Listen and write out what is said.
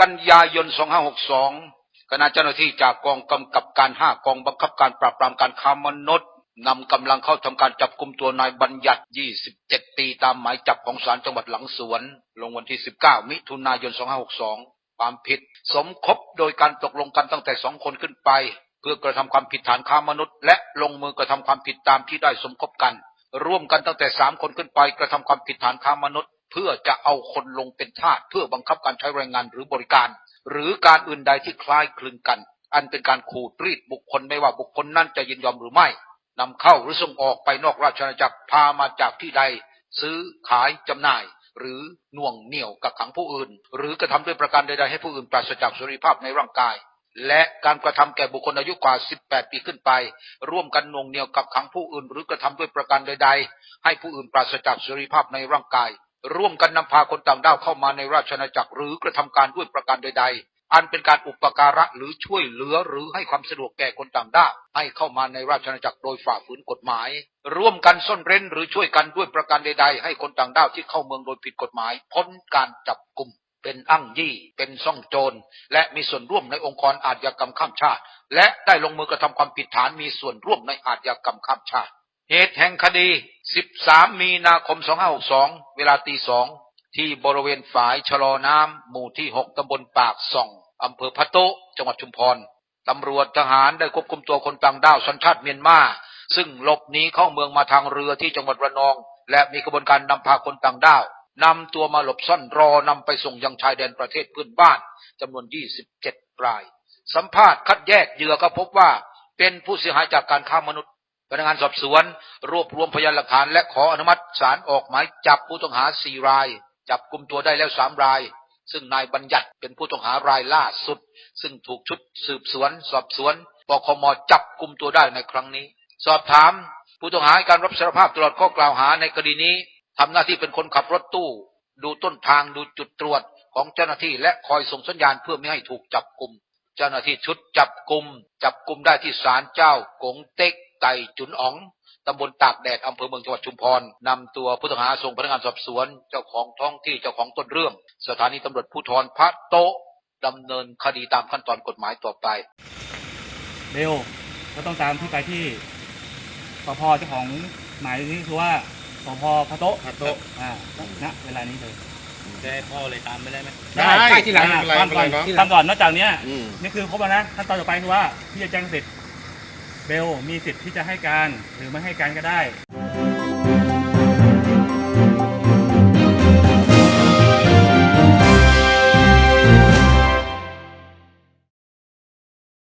กันยายน 2562 คณะเจ้าหน้าที่จากกองกำกับการ 5 กองบังคับการปราบปรามการค้ามนุษย์นำกำลังเข้าทำการจับกลุ่มตัวนายบัญญัติ 27 ปีตามหมายจับของศาลจังหวัดหลังสวน ลงวันที่ 19 มิถุนายน 2562 ความผิด สมคบโดยการตกลงกันตั้งแต่สองคนขึ้นไป เพื่อกระทำความผิดฐานค้ามนุษย์ และลงมือกระทำความผิดตามที่ได้สมคบกัน ร่วมกันตั้งแต่สามคนขึ้นไปกระทำความผิดฐานค้ามนุษย์ เพื่อจะเอาคนลงเป็นทาสเพื่อบังคับการใช้แรงงานหรือบริการ หรือการอื่นใดที่คล้ายคลึงกัน อันเป็นการขูดรีดบุคคลไม่ว่าบุคคลนั้นจะยินยอมหรือไม่นำเข้าหรือส่งออกไปนอกราชอาณาจักรพามาจากที่ใด ซื้อขายจำหน่าย หรือน่วงเหนี่ยวกักขังผู้อื่น หรือกระทำด้วยประการใดๆให้ผู้อื่นปราศจากเสรีภาพในร่างกาย และการกระทำแก่บุคคลอายุกว่า 18 ปีขึ้นไป ร่วมกันน่วงเหนี่ยวกักขังผู้อื่น หรือกระทำด้วยประการใดๆ ให้ผู้อื่นปราศจากเสรีภาพในร่างกาย ร่วมกันนำพาคนต่างด้าวเข้ามาในราชอาณาจักรหรือกระทำการด้วยประการใด ๆ อันเป็นการอุปการะหรือช่วยเหลือหรือให้ความสะดวกแก่คนต่างด้าวให้เข้ามาในราชอาณาจักรโดยฝ่าฝืนกฎหมาย ร่วมกันซ่อนเร้นหรือช่วยกันด้วยประการใด ๆ ให้คนต่างด้าวที่เข้าเมืองโดยผิดกฎหมาย พ้นการจับกลุ่มเป็นอ้างยี่ เป็นซ่องโจร และมีส่วนร่วมในองค์กรอาชญากรรมข้ามชาติ และได้ลงมือกระทำความผิดฐานมีส่วนร่วมในอาชญากรรมข้ามชาติ เหตุแห่งคดี 13 มีนาคม 2562 เวลาตีสองที่บริเวณฝายชะลอน้ำหมู่ที่ 6ตำบลปากส่องอำเภอพะโตจังหวัดชุมพรตำรวจทหารได้ควบคุมตัวคนต่างด้าวสัญชาติเมียนมา ซึ่งหลบหนีเข้าเมืองมาทางเรือที่จังหวัดระนอง และมีกระบวนการนำพาคนต่างด้าวนำตัวมาหลบซ่อนรอนำไปส่งยังชายแดนประเทศเพื่อนบ้านจำนวน 27 ราย สัมภาษณ์คัดแยกเหยื่อก็พบว่าเป็นผู้เสียหายจากการค้ามนุษย์ พนักงานสอบสวน รวบรวมพยานหลักฐาน และขออนุมัติศาลออกหมายจับผู้ต้องหา4ราย จับกลุ่มตัวได้แล้ว3ราย ซึ่งนายบัญญัติเป็นผู้ต้องหารายล่าสุด ซึ่งถูกชุดสืบสวน สอบสวนปคมจับกลุ่มตัวได้ในครั้งนี้ สอบถาม ผู้ต้องหาให้การรับสารภาพตลอดข้อกล่าวหาในคดีนี้ทำหน้าที่เป็นคนขับรถตู้ ดูต้นทางดูจุดตรวจของเจ้าหน้าที่และคอยส่งสัญญาณเพื่อไม่ให้ถูกจับกลุ่ม เจ้าหน้าที่ชุดจับกลุ่มจับกลุ่มได้ที่ศาลเจ้ากงเต็ก ไต่จุนอ๋องตำบลตากแดดอำเภอเมืองจังหวัดชุมพรนำตัวผู้ต้องหาส่งพนักงานสอบสวน เจ้าของท้องที่เจ้าของต้นเรื่อง สถานีตำรวจภูธรพระโต๊ะดำเนินคดีตามขั้นตอนกฎหมายต่อไปเบลก็ต้องตามที่ไปที่สพเจ้าของหมายนี้คือว่าสพพะโต๊ะพะโต๊ะอ่าณเวลานี้เลยจะให้พ่อเลยตามไม่ได้ไหมได้ได้ที่หลังอ่าไม่เป็นไรฟังก่อนไม่เป็นไรเนอะฟังก่อนนอกจากเนี้ยอืมนี่คือครบแล้วนะขั้นตอนต่อไปคือว่าพี่จะแจ้งสิทธิ์ เบลมีสิทธิ์ที่จะให้การหรือไม่ให้การก็ได้